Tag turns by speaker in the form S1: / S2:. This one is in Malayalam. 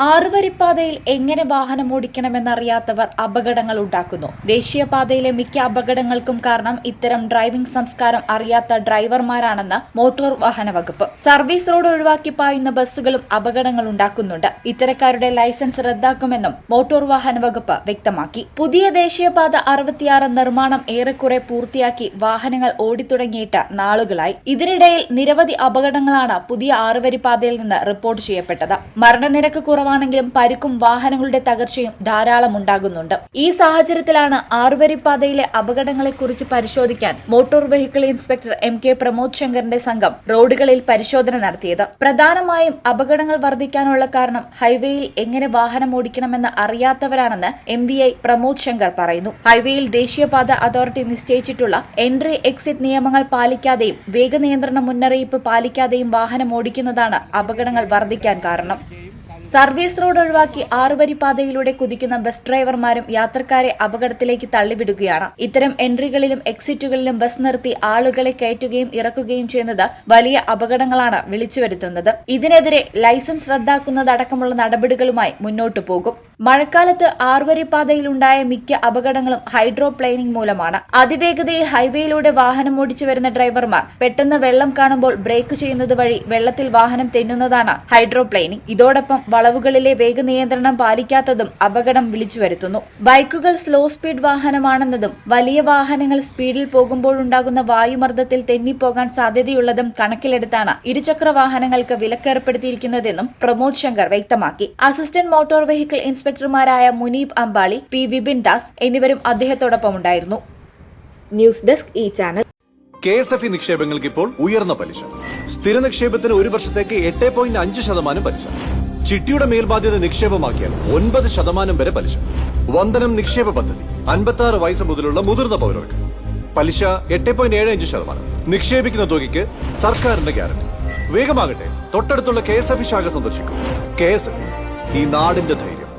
S1: ആറുവരിപ്പാതയിൽ എങ്ങനെ വാഹനം ഓടിക്കണമെന്നറിയാത്തവർ അപകടങ്ങൾ ഉണ്ടാക്കുന്നു. ദേശീയപാതയിലെ മിക്ക അപകടങ്ങൾക്കും കാരണം ഇത്തരം ഡ്രൈവിംഗ് സംസ്കാരം അറിയാത്ത ഡ്രൈവർമാരാണെന്ന് മോട്ടോർ വാഹന വകുപ്പ്. സർവീസ് റോഡ് ഒഴിവാക്കി പായുന്ന ബസ്സുകളും അപകടങ്ങൾ ഉണ്ടാക്കുന്നുണ്ട്. ഇത്തരക്കാരുടെ ലൈസൻസ് റദ്ദാക്കുമെന്നും മോട്ടോർ വാഹന വകുപ്പ് വ്യക്തമാക്കി. പുതിയ ദേശീയപാത അറുപത്തിയാറ് നിർമ്മാണം ഏറെക്കുറെ പൂർത്തിയാക്കി വാഹനങ്ങൾ ഓടിത്തുടങ്ങിയിട്ട് നാളുകളായി. ഇതിനിടയിൽ നിരവധി അപകടങ്ങളാണ് പുതിയ ആറുവരിപ്പാതയിൽ നിന്ന് റിപ്പോർട്ട് ചെയ്യപ്പെട്ടത്. മരണനിരക്ക് കുറവാണെങ്കിലും പരുക്കും വാഹനങ്ങളുടെ തകർച്ചയും ധാരാളം ഉണ്ടാകുന്നുണ്ട്. ഈ സാഹചര്യത്തിലാണ് ആറുവരിപ്പാതയിലെ അപകടങ്ങളെക്കുറിച്ച് പരിശോധിക്കാൻ motor vehicle inspector M K Pramod ശങ്കറിന്റെ സംഘം റോഡുകളിൽ പരിശോധന നടത്തിയത്. പ്രധാനമായും അപകടങ്ങൾ വർദ്ധിക്കാനുള്ള കാരണം ഹൈവേയിൽ എങ്ങനെ വാഹനം ഓടിക്കണമെന്ന് അറിയാത്തവരാണെന്ന് M V I Pramod Shankar പറയുന്നു. ഹൈവേയിൽ ദേശീയപാത അതോറിറ്റി നിശ്ചയിച്ചിട്ടുള്ള എൻട്രി എക്സിറ്റ് നിയമങ്ങൾ പാലിക്കാതെയും വേഗനിയന്ത്രണ മുന്നറിയിപ്പ് പാലിക്കാതെയും വാഹനം ഓടിക്കുന്നതാണ് അപകടങ്ങൾ വർദ്ധിക്കാൻ കാരണം. സർവീസ് റോഡ് ഒഴിവാക്കി ആറുവരി പാതയിലൂടെ കുതിക്കുന്ന ബസ് ഡ്രൈവർമാരും യാത്രക്കാരെ അപകടത്തിലേക്ക് തള്ളിവിടുകയാണ്. ഇത്തരം എൻട്രികളിലും എക്സിറ്റുകളിലും ബസ് നിർത്തി ആളുകളെ കയറ്റുകയും ഇറക്കുകയും ചെയ്യുന്നത് വലിയ അപകടങ്ങളാണ് വിളിച്ചുവരുത്തുന്നത്. ഇതിനെതിരെ ലൈസൻസ് റദ്ദാക്കുന്നതടക്കമുള്ള നടപടികളുമായി മുന്നോട്ടു പോകും. മഴക്കാലത്ത് ആറുവരി പാതയിലുണ്ടായ മിക്ക അപകടങ്ങളും ഹൈഡ്രോ പ്ലെയിനിംഗ് മൂലമാണ്. അതിവേഗതയിൽ ഹൈവേയിലൂടെ വാഹനം ഓടിച്ചു വരുന്ന ഡ്രൈവർമാർ പെട്ടെന്ന് വെള്ളം കാണുമ്പോൾ ബ്രേക്ക് ചെയ്യുന്നത് വഴി വെള്ളത്തിൽ വാഹനം തെന്നുന്നതാണ് ഹൈഡ്രോ പ്ലെയിനിംഗ്. ഇതോടൊപ്പം വളവുകളിലെ വേഗനിയന്ത്രണം പാലിക്കാത്തതും അപകടം വിളിച്ചു വരുത്തുന്നു ബൈക്കുകൾ സ്ലോ സ്പീഡ് വാഹനമാണെന്നതും വലിയ വാഹനങ്ങൾ സ്പീഡിൽ പോകുമ്പോഴുണ്ടാകുന്ന വായുമർദ്ദത്തിൽ തെന്നിപ്പോകാൻ സാധ്യതയുള്ളതും കണക്കിലെടുത്താണ് ഇരുചക്ര വാഹനങ്ങൾക്ക് വിലക്കേർപ്പെടുത്തിയിരിക്കുന്നതെന്നും പ്രമോദ് ശങ്കർ വ്യക്തമാക്കി. അസിസ്റ്റന്റ് മോട്ടോർ വെഹിക്കിൾ ഇൻസ്പെക്ടർമാരായ മുനീബ് അംബാളി പി വിപിൻ ദാസ് എന്നിവരും അദ്ദേഹത്തോടൊപ്പമുണ്ടായിരുന്നു. ന്യൂസ് ഡെസ്ക് ഈ channel.
S2: K S F E നിക്ഷേപങ്ങൾക്ക് ഇപ്പോൾ ഉയർന്ന പലിശ. സ്ഥിര നിക്ഷേപത്തിന് ഒരു വർഷത്തേക്ക് എട്ട് പോയിന്റ് അഞ്ച് ശതമാനം പലിശ. ചിട്ടിയുടെ മേൽബാധ്യത നിക്ഷേപമാക്കിയാൽ ഒൻപത് ശതമാനം വരെ പലിശ. വന്ദനം നിക്ഷേപ പദ്ധതി അൻപത്തി ആറ് വയസ്സ് മുതലുള്ള മുതിർന്ന പൗരർക്ക്. പലിശ എട്ട് പോയിന്റ് ഏഴ് അഞ്ച് ശതമാനം. നിക്ഷേപിക്കുന്ന തുകയ്ക്ക് സർക്കാരിന്റെ ഗ്യാരണ്ടി. വേഗമാകട്ടെ തൊട്ടടുത്തുള്ള കെ എസ് എഫ് ശാഖ സന്ദർശിക്കും. കെ എസ് എഫ് ഈ നാടിന്റെ ധൈര്യം.